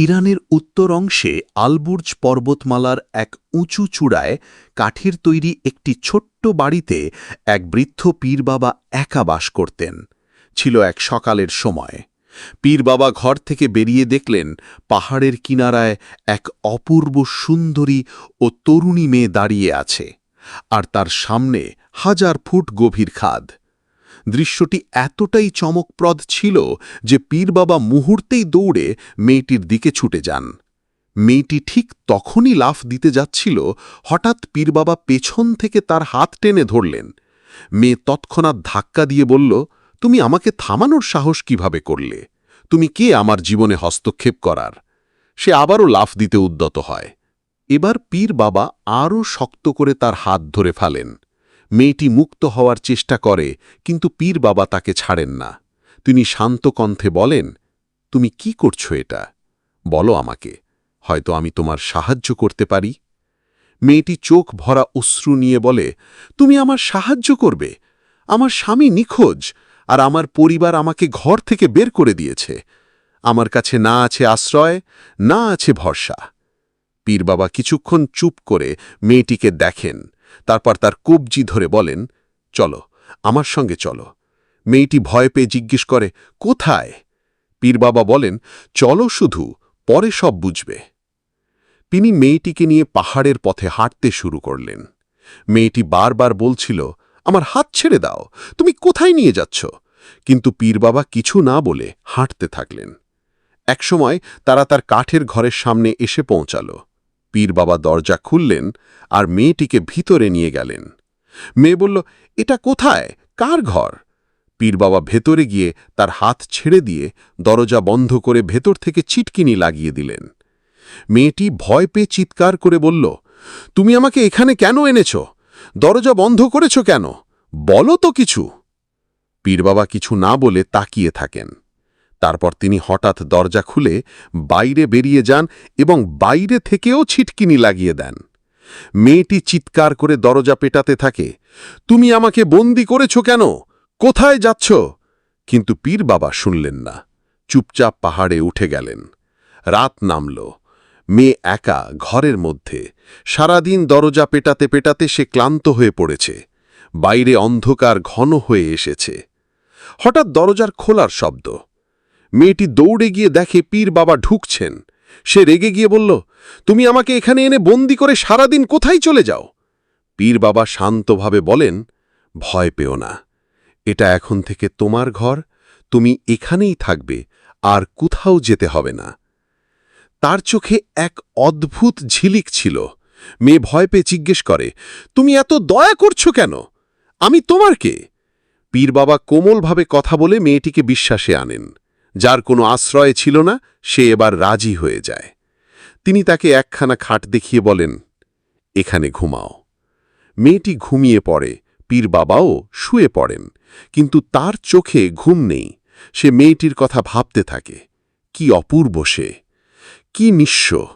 ইরানের উত্তর অংশে আলবুর্জ পর্বতমালার এক উঁচু চূড়ায় কাঠের তৈরি একটি ছোট্ট বাড়িতে এক বৃদ্ধ পীর বাবা একা বাস করতেন। ছিল এক সকালের সময়। পীর বাবা ঘর থেকে বেরিয়ে দেখলেন পাহাড়ের কিনারায় এক অপূর্ব সুন্দরী ও তরুণী মেয়ে দাঁড়িয়ে আছে, আর তার সামনে হাজার ফুট গভীর খাদ। দৃশ্যটি এতটাই চমকপ্রদ ছিল যে পীর বাবা মুহূর্তেই দৌড়ে মেয়েটির দিকে ছুটে যান। মেয়েটি ঠিক তখনই লাফ দিতে যাচ্ছিল, হঠাৎ পীর বাবা পেছন থেকে তার হাত টেনে ধরলেন। মেয়ে তৎক্ষণাৎ ধাক্কা দিয়ে বলল, তুমি আমাকে থামানোর সাহস কীভাবে করলে? তুমি কে আমার জীবনে হস্তক্ষেপ করার? সে আবারও লাফ দিতে উদ্যত হয়। এবার পীর বাবা আরও শক্ত করে তার হাত ধরে ফেলেন। মেয়েটি মুক্ত হওয়ার চেষ্টা করে, কিন্তু পীর বাবা তাকে ছাড়েন না। তিনি শান্ত কণ্ঠে বলেন, তুমি কি করছ এটা? বলো আমাকে, হয়তো আমি তোমার সাহায্য করতে পারি? মেয়েটি চোখ ভরা অশ্রু নিয়ে বলে, তুমি আমার সাহায্য করবে। আমার স্বামী নিখোঁজ, আর আমার পরিবার আমাকে ঘর থেকে বের করে দিয়েছে। আমার কাছে না আছে আশ্রয়, না আছে ভরসা। পীর বাবা কিছুক্ষণ চুপ করে মেয়েটিকে দেখেন। তারপর তার কবজি ধরে বলেন, চলো, আমার সঙ্গে চলো। মেয়েটি ভয় পেয়ে জিজ্ঞেস করে, কোথায়? পীর বাবা বলেন, চলো শুধু, পরে সব বুঝবে। তিনি মেয়েটিকে নিয়ে পাহাড়ের পথে হাঁটতে শুরু করলেন। মেয়েটি বারবার বলছিল, আমার হাত ছেড়ে দাও, তুমি কোথায় নিয়ে যাচ্ছ? কিন্তু পীর বাবা কিছু না বলে হাঁটতে থাকলেন। একসময় তারা তার কাঠের ঘরের সামনে এসে পৌঁছাল। পীর বাবা দরজা খুললেন আর মেয়েটিকে ভিতরে নিয়ে গেলেন। মেয়ে বলল, এটা কোথায়? কার ঘর? পীর বাবা ভেতরে গিয়ে তার হাত ছেড়ে দিয়ে দরজা বন্ধ করে ভেতর থেকে চিটকিনি লাগিয়ে দিলেন। মেয়েটি ভয় পেয়ে চিৎকার করে বলল, তুমি আমাকে এখানে কেন এনেছ? দরজা বন্ধ করেছ কেন? বলো তো কিছু। পীর বাবা কিছু না বলে তাকিয়ে থাকেন। তারপর তিনি হঠাৎ দরজা খুলে বাইরে বেরিয়ে যান এবং বাইরে থেকেও ছিটকিনি লাগিয়ে দেন। মেয়েটি চিৎকার করে দরজা পেটাতে থাকে, তুমি আমাকে বন্দি করেছ কেন? কোথায় যাচ্ছ? কিন্তু পীর বাবা শুনলেন না। চুপচাপ পাহাড়ে উঠে গেলেন। রাত নামল। মেয়ে একা ঘরের মধ্যে। সারাদিন দরজা পেটাতে পেটাতে সে ক্লান্ত হয়ে পড়েছে। বাইরে অন্ধকার ঘন হয়ে এসেছে। হঠাৎ দরজার খোলার শব্দ। মেয়েটি দৌড়ে গিয়ে দেখে পীর বাবা ঢুকছেন। সে রেগে গিয়ে বলল, তুমি আমাকে এখানে এনে বন্দি করে সারাদিন কোথায় চলে যাও? পীর বাবা শান্তভাবে বলেন, ভয় পেও না। এটা এখন থেকে তোমার ঘর, তুমি এখানেই থাকবে, আর কোথাও যেতে হবে না। তার চোখে এক অদ্ভুত ঝিলিক ছিল। মেয়ে ভয় পেয়ে জিজ্ঞেস করে, তুমি এত দয়া করছ কেন? আমি তোমার কে? পীর বাবা কোমলভাবে কথা বলে মেয়েটিকে বিশ্বাসে আনেন। যার কোনো আশ্রয় ছিল না, সে এবার রাজি হয়ে যায়। তিনি তাকে একখানা খাট দেখিয়ে বলেন, এখানে ঘুমাও। মেয়েটি ঘুমিয়ে পড়ে, পীর বাবাও শুয়ে পড়েন, কিন্তু তার চোখে ঘুম নেই। সে মেয়েটির কথা ভাবতে থাকে, কি অপূর্ব সে! কি নিঃস্ব!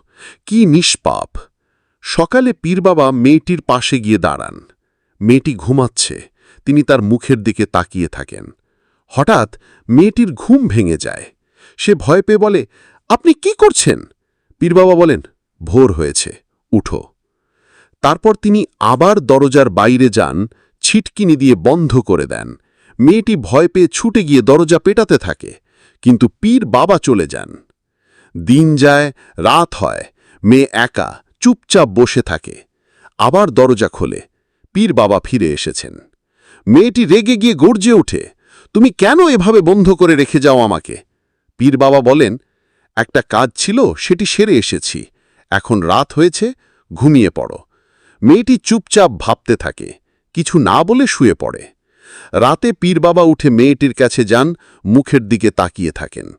কি নিষ্পাপ! সকালে পীর বাবা মেয়েটির পাশে গিয়ে দাঁড়ান। মেয়েটি ঘুমাচ্ছে, তিনি তার মুখের দিকে তাকিয়ে থাকেন। হঠাৎ মেয়েটির ঘুম ভেঙে যায়। সে ভয় পেয়ে বলে, আপনি কি করছেন? পীর বাবা বলেন, ভোর হয়েছে, উঠো। তারপর তিনি আবার দরজার বাইরে যান, ছিটকিনি দিয়ে বন্ধ করে দেন। মেয়েটি ভয় পেয়ে ছুটে গিয়ে দরজা পেটাতে থাকে, কিন্তু পীর বাবা চলে যান। দিন যায়, রাত হয়, মেয়ে একা, চুপচাপ বসে থাকে। আবার দরজা খোলে পীর বাবা ফিরে এসেছেন। মেয়েটি রেগে গিয়ে গর্জে ওঠে। তুমি কেন এভাবে বন্ধ করে রেখে যাও আমাকে? পীর বাবা বলেন, একটা কাজ ছিল, সেটি সেরে এসেছি। এখন রাত হয়েছে, ঘুমিয়ে পড়ো। মেয়েটি চুপচাপ ভাবতে থাকে, কিছু না বলে শুয়ে পড়ে। রাতে পীর বাবা উঠে মেয়েটির কাছে যান, মুখের দিকে তাকিয়ে থাকেন।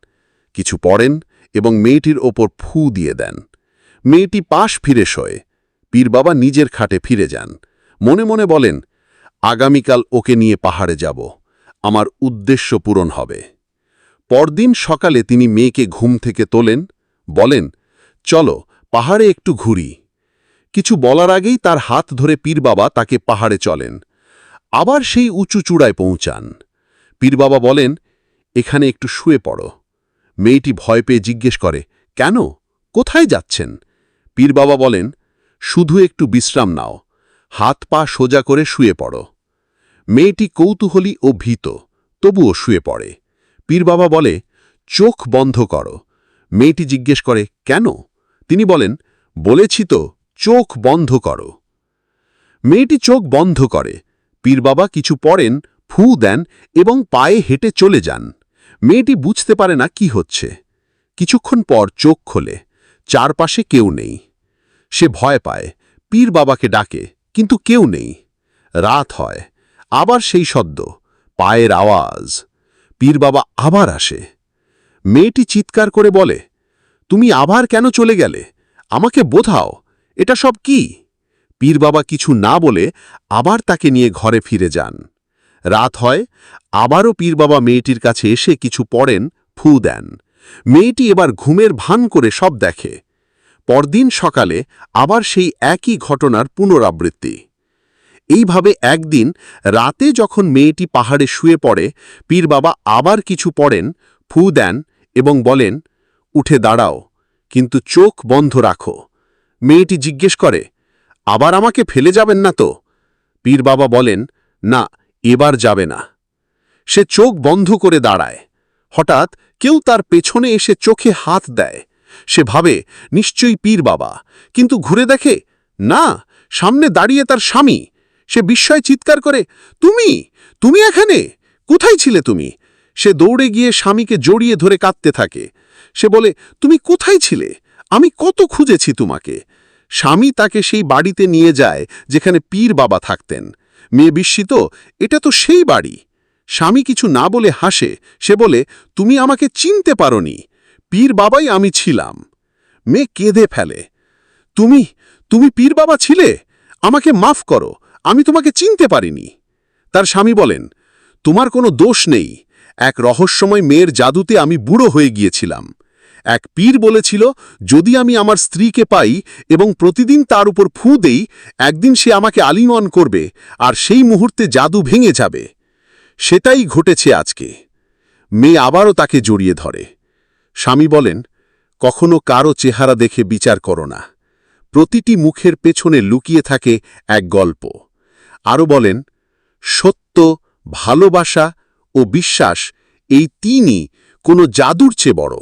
কিছু পড়েন এবং মেয়েটির ওপর ফু দিয়ে দেন। মেয়েটি পাশ ফিরে শোয়। পীর বাবা নিজের খাটে ফিরে যান। মনে মনে বলেন, আগামীকাল ওকে নিয়ে পাহাড়ে যাব। আমার উদ্দেশ্য পূরণ হবে। পরদিন সকালে তিনি মেয়েকে ঘুম থেকে তোলেন, বলেন, চলো, পাহাড়ে একটু ঘুরি। কিছু বলার আগেই তার হাত ধরে পীর বাবা তাকে পাহাড়ে চলেন। আবার সেই উঁচু চূড়ায় পৌঁছান। পীর বাবা বলেন, এখানে একটু শুয়ে পড়ো। মেয়েটি ভয় পেয়ে জিজ্ঞেস করে, কেন? কোথায় যাচ্ছেন? পীর বাবা বলেন, শুধু একটু বিশ্রাম নাও। হাত পা সোজা করে শুয়ে পড়ো। মেয়েটি কৌতূহলী ও ভীত, তবুও শুয়ে পড়ে। পীর বাবা বলে, চোখ বন্ধ করো। মেয়েটি জিজ্ঞেস করে, কেন? তিনি বলেন, বলেছি তো, চোখ বন্ধ করো। মেয়েটি চোখ বন্ধ করে। পীর বাবা কিছু পড়েন, ফু দেন এবং পায়ে হেঁটে চলে যান। মেয়েটি বুঝতে পারে না কি হচ্ছে। কিছুক্ষণ পর চোখ খোলে, চারপাশে কেউ নেই। সে ভয় পায় পীর বাবাকে ডাকে, কিন্তু কেউ নেই। রাত হয় আবার সেই শব্দ, পায়ের আওয়াজ। পীর বাবা আবার আসে। মেয়েটি চিৎকার করে বলে, তুমি আবার কেন চলে গেলে? আমাকে বোধাও এটা সব কি? পীর বাবা কিছু না বলে আবার তাকে নিয়ে ঘরে ফিরে যান। রাত হয়, আবারও পীর বাবা মেয়েটির কাছে এসে কিছু পড়েন, ফু দেন। মেয়েটি এবার ঘুমের ভান করে সব দেখে। পরদিন সকালে আবার সেই একই ঘটনার পুনরাবৃত্তি। এইভাবে একদিন রাতে যখন মেয়েটি পাহাড়ে শুয়ে পড়ে, পীর বাবা আবার কিছু পড়েন, ফু দেন এবং বলেন, উঠে দাঁড়াও, কিন্তু চোখ বন্ধ রাখো। মেয়েটি জিজ্ঞেস করে, আবার আমাকে ফেলে যাবেন না তো? পীর বাবা বলেন, না, এবার যাবে না। সে চোখ বন্ধ করে দাঁড়ায়। হঠাৎ কেউ তার পেছনে এসে চোখে হাত দেয়। সে ভাবে, নিশ্চয়ই পীর বাবা। কিন্তু ঘুরে দেখে, না, সামনে দাঁড়িয়ে তার স্বামী। সে বিস্ময় চিৎকার করে, তুমি? তুমি এখানে? কোথায় ছিলে তুমি? সে দৌড়ে গিয়ে স্বামীকে জড়িয়ে ধরে কাঁদতে থাকে। সে বলে, তুমি কোথায় ছিলে? আমি কত খুঁজেছি তোমাকে। স্বামী তাকে সেই বাড়িতে নিয়ে যায়, যেখানে পীর বাবা থাকতেন। মেয়ে বিস্মিত, এটা তো সেই বাড়ি। স্বামী কিছু না বলে হাসে। সে বলে, তুমি আমাকে চিনতে পারোনি। পীর বাবাই আমি ছিলাম। মেয়ে কেঁদে ফেলে, তুমি? তুমি পীর বাবা ছিলে? আমাকে মাফ করো। আমি তোমাকে চিনতে পারিনি। তার স্বামী বলেন, তোমার কোনো দোষ নেই। এক রহস্যময় মেয়ের জাদুতে আমি বুড়ো হয়ে গিয়েছিলাম। এক পীর বলেছিল, যদি আমি আমার স্ত্রীকে পাই এবং প্রতিদিন তার উপর ফু দেই, একদিন সে আমাকে আলিঙ্গন করবে আর সেই মুহূর্তে জাদু ভেঙে যাবে। সেটাই ঘটেছে আজকে। মেয়ে আবারও তাকে জড়িয়ে ধরে। স্বামী বলেন, কখনো কারও চেহারা দেখে বিচার করো না। প্রতিটি মুখের পেছনে লুকিয়ে থাকে এক গল্প। আরও বলেন সত্য ভালোবাসা ও বিশ্বাস এই তিনই কোনো জাদুর চেয়ে বড়।